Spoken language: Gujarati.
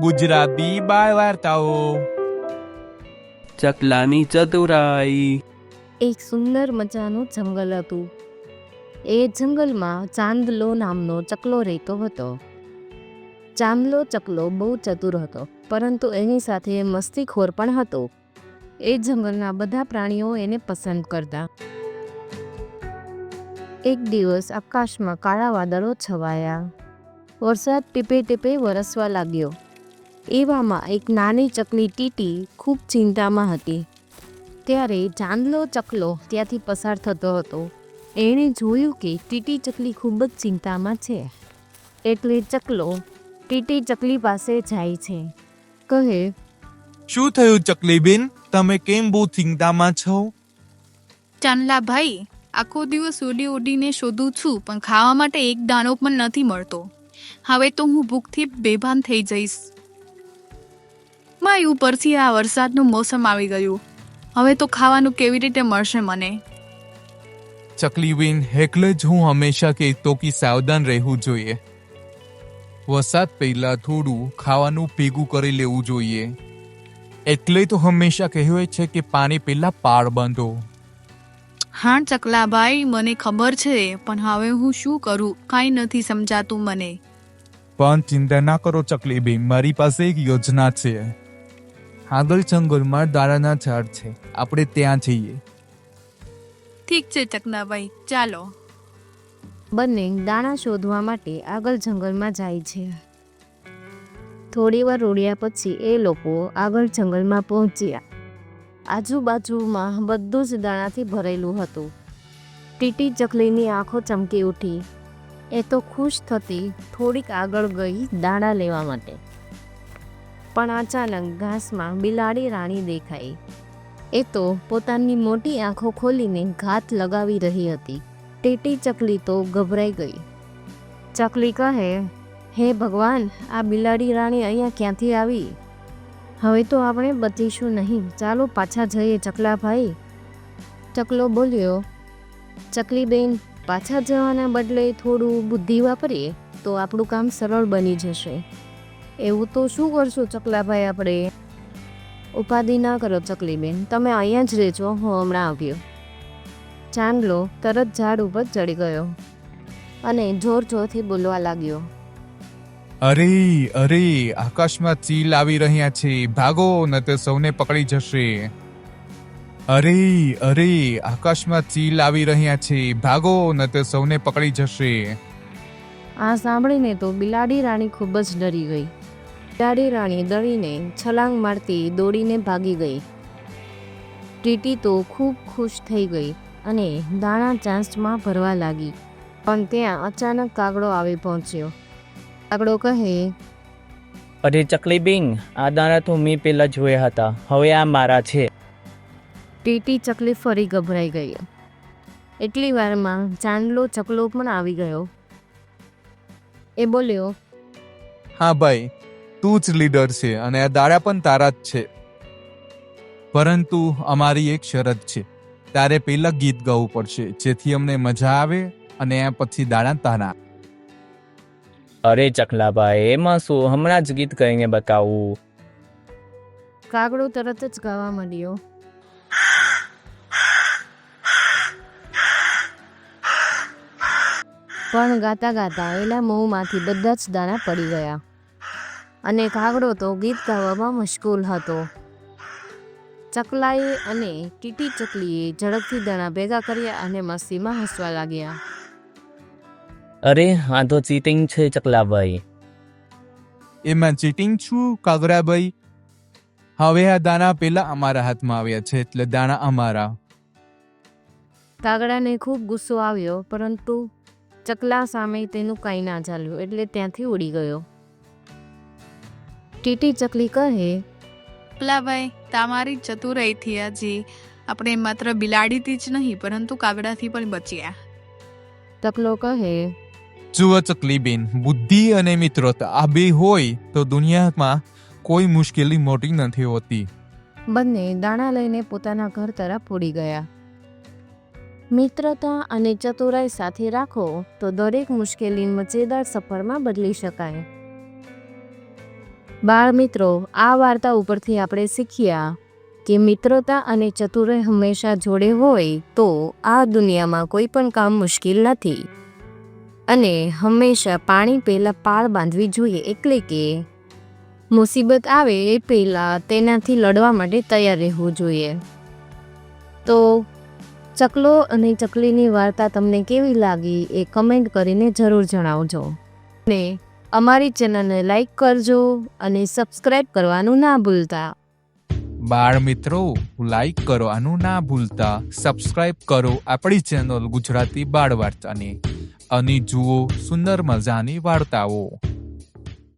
ગુજરાતી બાળ વાર્તાઓ. ચકલાની ચતુરાઈ. એક સુંદર મજાનું જંગલ હતું. એ જંગલમાં ચાંદલો નામનો ચકલો રહેતો હતો. ચાંદલો ચકલો બહુ ચતુર હતો પરંતુ એની સાથે મસ્તીખોર પણ હતો. એ જંગલના બધા પ્રાણીઓ એને પસંદ કરતા. એક દિવસ આકાશમાં કાળા વાદળો છવાયા. વરસાદ ટીપે ટીપે વરસવા લાગ્યો. એવામાં એક નાની ચકલી ટીટી ખૂબ ચિંતામાં હતી. ત્યારે ચાંદલો ચકલો ત્યાંથી પસાર થતો હતો. એણે જોયું કે ટીટી ચકલી ખૂબ જ ચિંતામાં છે. એટલે ચકલો ટીટી ચકલી પાસે જાય છે. કહે શું થયું ચકલીબેન? તમે કેમ બહુ ચિંતામાં છો? ચાંદલા ભાઈ આખો દિવસ ઉડી ઉડીને શોધું છું પણ ખાવા માટે એક દાણો પણ નથી મળતો. હવે તો હું ભૂખથી બેભાન થઈ જઈશ. માય ઉપરથી આ વરસાદનું મોસમ આવી ગયું. હવે તો ખાવાનું કેવી રીતે મળશે મને? ચકલીબેન એટલે જ હું હંમેશા કહેતો કે સાવધાન રહેવું જોઈએ. વરસાદ પહેલા થોડું ખાવાનું ભેગું કરી લેવું જોઈએ. એટલે તો હંમેશા કહેવાય છે કે પાણી પહેલા પાળ બાંધો. હા ચકલાભાઈ મને ખબર છે પણ હવે હું શું કરું? કાંઈ નથી સમજાતું મને. પણ ચિંતા ના કરો ચકલીબેન મારી પાસે એક યોજના છે. આગળ જંગલમાં દાડાના ઝાડ છે. આપણે ત્યાં જઈએ. ઠીક છે ચકનાભાઈ. ચાલો. બંને દાણા શોધવા માટે આગળ જંગલમાં જાય છે. થોડી વાર રોડ્યા પછી એ લોકો આગળ જંગલમાં પહોંચ્યા. આજુબાજુમાં બધું જ દાણાથી ભરેલું હતું. ટીટી ચકલીની આંખો ચમકી ઉઠી. એ તો ખુશ થતી થોડીક આગળ ગઈ દાણા લેવા માટે. પણ અચાનક ઘાસમાં બિલાડી રાણી દેખાઈ. એ તો પોતાની મોટી આંખો ખોલીને ઘાત લગાવી રહી હતી. ટેટી ચકલી તો ગભરાઈ ગઈ. ચકલી કહે, હે ભગવાન, આ બિલાડી રાણી અહીંયા ક્યાંથી આવી? હવે તો આપણે બચીશું નહીં. ચાલો પાછા જઈએ ચકલાભાઈ. ચકલો બોલ્યો, ચકલીબેન, પાછા જવાના બદલે થોડું બુદ્ધિ વાપરીએ તો આપણું કામ સરળ બની જશે. એવું તો શું કરશું ચકલાભાઈ આપણે? ઉપાધિ ના કરો ચકલીબેન તમે અહીંયા જ રહેજો હું હમણાં આવ્યો. ચાંદલો તરત ઝાડ ઉપર ચડી ગયો અને જોર જોરથી બોલવા લાગ્યો. અરે અરે આકાશમાં ચીલ આવી રહ્યા છે ભાગો ન તો સૌને પકડી જશે. અરે અરે આકાશમાં ચીલ આવી રહ્યા છે ભાગો ન તો સૌને પકડી જશે. આ સાંભળીને તો બિલાડી રાણી ખૂબ જ ડરી ગઈ. બિલાડી રાણી દળીને છલાંગ મારતી દોડીને ભાગી ગઈ. ટીટી તો ખૂબ ખુશ થઈ ગઈ અને દાણા ચાંસમાં ભરવા લાગી પણ ત્યાં અચાનક કાગડો આવી પહોંચ્યો. કાગડો કહે અરે ચકલી બિંગ આ દાણા તો મેં પહેલાં જોયા હતા હવે આ મારા છે. ટીટી ચકલી ફરી ગભરાઈ ગઈ. એટલી વારમાં ચાંદલો ચકલો પણ આવી ગયો. એ બોલ્યો હા ભાઈ તું જ લીડર છે અને આ દાડા પણ તારા જ છે. પરંતુ અમારી એક શરત છે. તારે પહેલા ગીત ગાવું પડશે જેથી અમને મજા આવે અને આ પછી દાડા તારા અરે ચકલાભાઈ એમાં શું? હમણાં જ ગીત કહીને બતાવું. કાગડો તરત જ ગાવા માંડ્યો. પણ ગાતા ગાતા એના મોંમાંથી બધા જ દાણા પડી ગયા. અને કાગડો તો ગીત ગાવામાં મશગુલ હતો. ચકલાએ અને ટીટી ચકલીએ ઝડપથી દાણા ભેગા કર્યા અને મસ્તીમાં હસવા લાગ્યા. અરે આ તો ચીટિંગ છે ચકલાભાઈ. એમાં ચીટિંગ છું કાગરાભાઈ? હવે આ દાણા પેલા અમારા હાથમાં આવ્યા છે એટલે દાણા અમારા. કાગડાને ખૂબ ગુસ્સો આવ્યો પરંતુ ચકલા સામે તેનું કંઈ ના ચાલ્યું એટલે ત્યાંથી ઉડી ગયો. ટીટી ચકલી કહે ચકલાભાઈ તમારી ચતુરાઈથી આજે આપણે માત્ર બિલાડીથી જ નહીં પરંતુ કાગડાથી પણ બચ્યા. ચકલો કહે જુઓ ચકલીબેન બુદ્ધિ અને મિત્રતા આ બે હોય તો દુનિયામાં કોઈ મુશ્કેલી મોટી નથી હોતી. બંને દાણા લઈને પોતાના ઘર તરફ ઉડી ગયા. મિત્રતા અને ચતુરાઈ સાથે રાખો તો દરેક મુશ્કેલી મજેદાર સફરમાં બદલી શકાય. બાળ મિત્રો, આ વાર્તા ઉપરથી આપણે શીખ્યા કે મિત્રતા અને ચતુરાઈ હંમેશા જોડે હોય તો આ દુનિયામાં કોઈ પણ કામ મુશ્કેલ નથી. અને હંમેશા પાણી પહેલાં પાળ બાંધવી જોઈએ એટલે કે મુસીબત આવે એ પહેલાં તેનાથી લડવા માટે તૈયાર રહેવું જોઈએ. તો ચકલો અને ચકલીની વાર્તા તમને કેવી લાગી એ કમેન્ટ કરીને જરૂર જણાવજો. અને અમારી ચેનલને લાઈક કરજો અને સબસ્ક્રાઇબ કરવાનું ના ભૂલતા. બાળ મિત્રો, લાઈક કરવાનું ના ભૂલતા. સબસ્ક્રાઇબ કરો આપણી ચેનલ ગુજરાતી બાળ વાર્તાની અને જુઓ સુંદર મજાની વાર્તાઓ.